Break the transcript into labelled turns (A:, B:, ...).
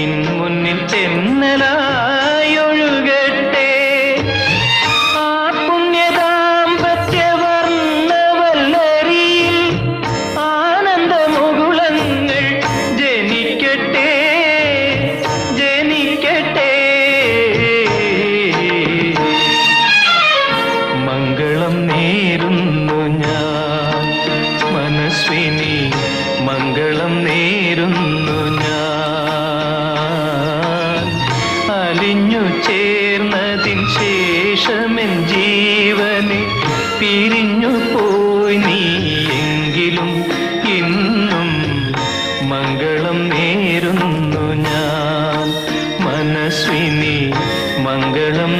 A: നിൻ മുന്നിൽ തെന്നലായൊഴുകട്ടെ ആ പുണ്യദാമ്പത്യ വർണവല്ലരിയിൽ ജനിക്കട്ടെ ജനിക്കട്ടെ. മംഗളം നേരുന്നു ഞാൻ. മനസ്വിനി മംഗളം നേരുന്നു പിരിഞ്ഞു ചേർന്നതിൻ ശേഷമെൻ ജീവനെ പിരിഞ്ഞു പോയി നീയെങ്കിലും ഇന്നും മംഗളം നേരുന്നു ഞാൻ. മനസ്വിനി മംഗളം